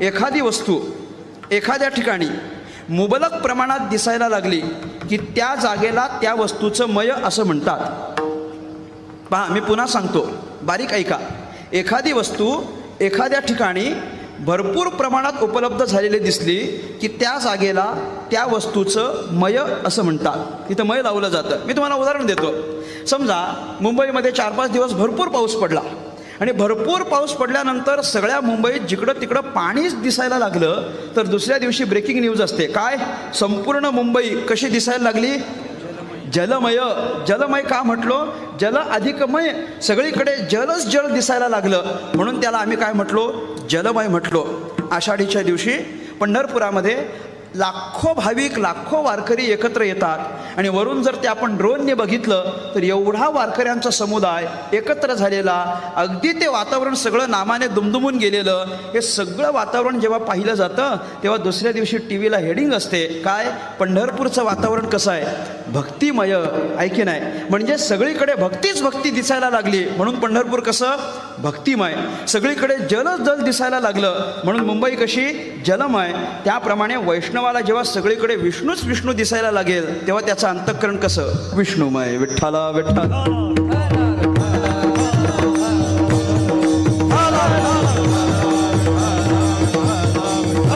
एखादी वस्तू एखाद्या ठिकाणी मुबलक प्रमाणात दिसायला लागली की त्या जागेला त्या वस्तूचं मय असं म्हणतात. पहा मी पुन्हा सांगतो. बारीक ऐका. एखादी वस्तू एखाद्या ठिकाणी भरपूर प्रमाणात उपलब्ध झालेली दिसली की त्या जागेला त्या वस्तूचं मय असं म्हणतात. तिथं मय लावलं जातं. मी तुम्हाला उदाहरण देतो. समजा मुंबईमध्ये चार पाच दिवस भरपूर पाऊस पडला. आणि भरपूर पाऊस पडल्यानंतर सगळ्या मुंबईत जिकडं तिकडं पाणीच दिसायला लागलं तर दुसऱ्या दिवशी ब्रेकिंग न्यूज असते. काय? संपूर्ण मुंबई कशी दिसायला लागली? जलमय. जलमय का म्हटलो? जल अधिकमय. सगळीकडे जलच जल दिसायला लागलं. म्हणून त्याला आम्ही काय म्हटलो? जलमय म्हटलो. आषाढीच्या दिवशी पंढरपुरामध्ये लाखो भाविक लाखो वारकरी एकत्र येतात. आणि वरून जर ते आपण ड्रोनने बघितलं तर एवढा वारकऱ्यांचा समुदाय एकत्र झालेला अगदी ते वातावरण सगळं नामाने दुमदुमून गेलेलं हे सगळं वातावरण जेव्हा पाहिलं जातं तेव्हा दुसऱ्या दिवशी टी व्हीला हेडिंग असते. काय? पंढरपूरचं वातावरण कसं आहे? भक्तिमय ऐकी नाही? म्हणजे सगळीकडे भक्तीच भक्ती दिसायला लागली. म्हणून पंढरपूर कसं? भक्तिमय. सगळीकडे जलच जल दिसायला लागलं. म्हणून मुंबई कशी? जलमय. त्याप्रमाणे वैष्णव वैष्णवाला जेव्हा सगळीकडे विष्णूच विष्णू दिसायला लागेल तेव्हा त्याचं अंतःकरण कसं? विष्णुमय विठ्ठला विठ्ठला.